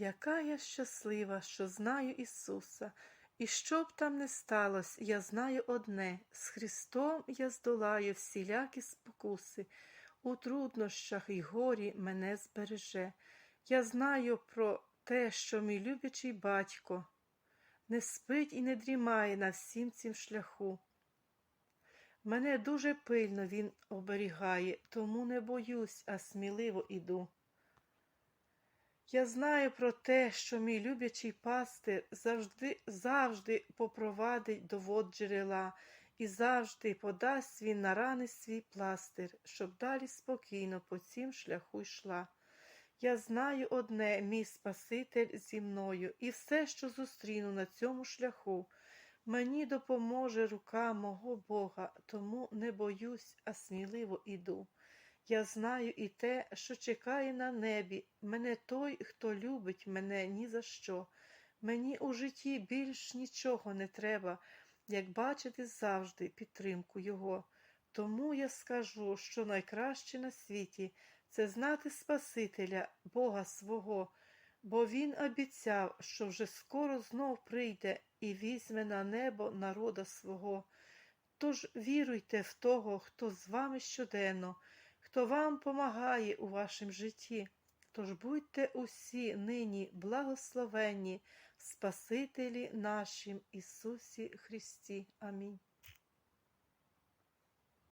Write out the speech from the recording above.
Яка я щаслива, що знаю Ісуса, і що б там не сталося, я знаю одне з Христом я здолаю всілякі спокуси, у труднощах і горі мене збереже. Я знаю про те, що мій любячий батько не спить і не дрімає на всім цім шляху. Мене дуже пильно він оберігає, тому не боюсь, а сміливо іду. Я знаю про те, що мій любячий пастир завжди, завжди попровадить до вод джерела і завжди подасть він на рани свій пластир, щоб далі спокійно по цім шляху йшла. Я знаю одне, мій Спаситель зі мною, і все, що зустріну на цьому шляху, мені допоможе рука мого Бога, тому не боюсь, а сміливо іду. Я знаю і те, що чекає на небі, мене той, хто любить мене ні за що. Мені у житті більш нічого не треба, як бачити завжди підтримку Його. Тому я скажу, що найкраще на світі це знати Спасителя, Бога свого, бо Він обіцяв, що вже скоро знов прийде і візьме на небо народа свого. Тож віруйте в того, хто з вами щоденно, хто вам помагає у вашому житті. Тож будьте усі нині благословенні Спасителі нашим Ісусі Христі. Амінь.